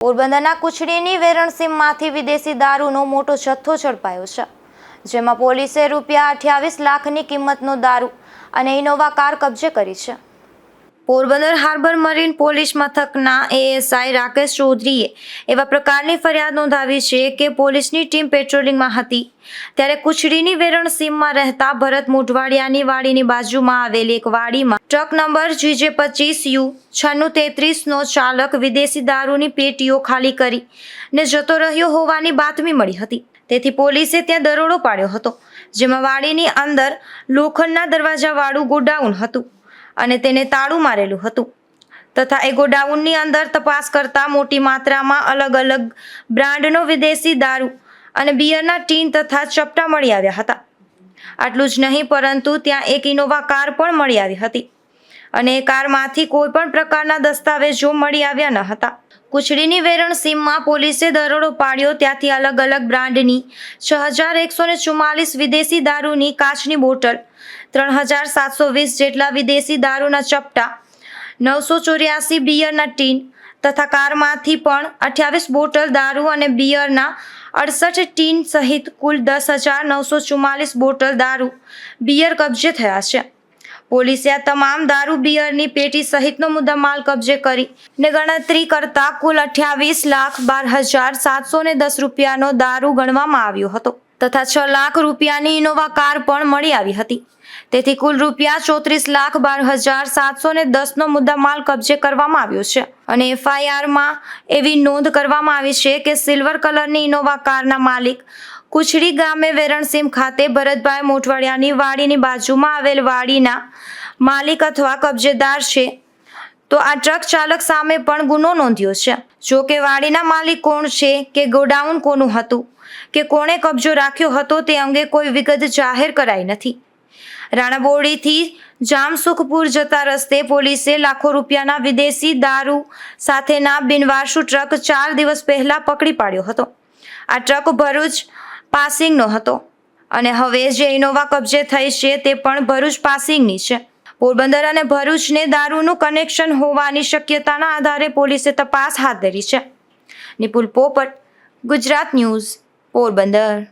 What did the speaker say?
પોરબંદરના કુચડીની વેરણસીમમાંથી વિદેશી દારૂનો મોટો જથ્થો ઝડપાયો છે, જેમાં પોલીસે રૂપિયા અઠ્યાવીસ લાખની કિંમતનો દારૂ અને ઇનોવા કાર કબજે કરી છે. પોરબંદર હાર્બર મરીન પોલીસ મથકના એએસઆઈ રાકેશ ચૌધરીએ એવા પ્રકારની ફરિયાદ નોંધાવી છે કે પોલીસની ટીમ પેટ્રોલિંગમાં હતી. ત્યારે કુચડીની વેરણ સીમમાં રહેતા ભરત મોઢવાડિયાની વાડીની બાજુમાં આવેલી એક વાડીમાં ટ્રક નંબર જીજે પચીસ યુ છન્નું તેત્રીસનો ચાલક વિદેશી દારૂની પેટીઓ ખાલી કરી ને જતો રહ્યો હોવાની બાતમી મળી હતી. તેથી પોલીસે ત્યાં દરોડો પાડ્યો હતો, જેમાં વાડીની અંદર લોખંડના દરવાજાવાળું ગોડાઉન હતું. અને તેને તાળું મારેલું હતું. તથા એ ગોડાઉનની અંદર તપાસ કરતા મોટી માત્રામાં અલગ અલગ બ્રાન્ડનો વિદેશી દારૂ અને બિયરના ટીન તથા ચપટા મળી આવ્યા હતા. આટલું જ નહીં, પરંતુ ત્યાં એક ઇનોવા કાર પણ મળી આવી હતી. અને એ કારમાંથી કોઈ પણ પ્રકારના દસ્તાવેજો મળી આવ્યા ન હતા. કુચડીની વેરણ સીમમાં પોલીસે દરોડો પાડ્યો, ત્યાંથી અલગ અલગ બ્રાન્ડની છ હજાર એકસો ને ચુમ્માલીસ વિદેશી દારૂની કાચની બોટલ ત્રણ હજાર સાતસો વીસ જેટલા વિદેશી દારૂના ચપટા, નવસો ચોર્યાસી બિયરના ટીન તથા કારમાંથી પણ અઠ્યાવીસ બોટલ દારૂ અને બિયરના અડસઠ ટીન સહિત કુલ દસ હજાર નવસો ચુમ્માલીસ બોટલ દારૂ બિયર કબજે થયા છે. પોલીસે આ તમામ દારૂ બિયરની પેટી સહિતનો મુદ્દામાલ કબજે કરી ને ગણતરી કરતા કુલ અઠ્યાવીસ લાખ બાર હજાર સાતસો ને દસ રૂપિયાનો દારૂ ગણવામાં આવ્યો હતો. તથા છ લાખ રૂપિયાની ઇનોવા કાર પણ મળી આવી હતી. તેથી કુલ રૂપિયા ચોત્રીસ લાખ બાર હજાર સાતસો ને દસનો મુદ્દામાલ કબજે કરવામાં આવ્યો છે. અને એફઆઈઆરમાં એવી નોંધ કરવામાં આવી છે કે સિલ્વર કલરની ઇનોવા કારના માલિક કુછડી ગામે વેરણસીમ ખાતે ભરતભાઈ મોટવાડિયાની વાડીની બાજુમાં આવેલ વાડીના માલિક અથવા કબજેદાર છે. તો આ ટ્રક ચાલક સામે પણ ગુનો નોંધ્યો છે. જો કે વાડીના માલિક કોણ છે કે ગોડાઉન કોનું હતું? કે કોણે કબજો રાખ્યો હતો તે અંગે કોઈ વિગત જાહેર કરાઈ નથી. રાણાબોડીથી જામસુખપુર જતા રસ્તે પોલીસે લાખો રૂપિયાના વિદેશી દારૂ સાથેના બિનવારસુ ટ્રક ચાર દિવસ પહેલા પકડી પાડ્યો હતો. આ ટ્રક ભરૂચ પાસિંગનો હતો અને હવે જે ઇનોવા કબજે થઈ છે તે પણ ભરૂચ પાસિંગની છે. પોરબંદર અને ભરૂચને દારૂનું કનેક્શન હોવાની શક્યતાના આધારે પોલીસે તપાસ હાથ ધરી છે. નિપુલ પોપટ, ગુજરાત ન્યૂઝ, પોરબંદર.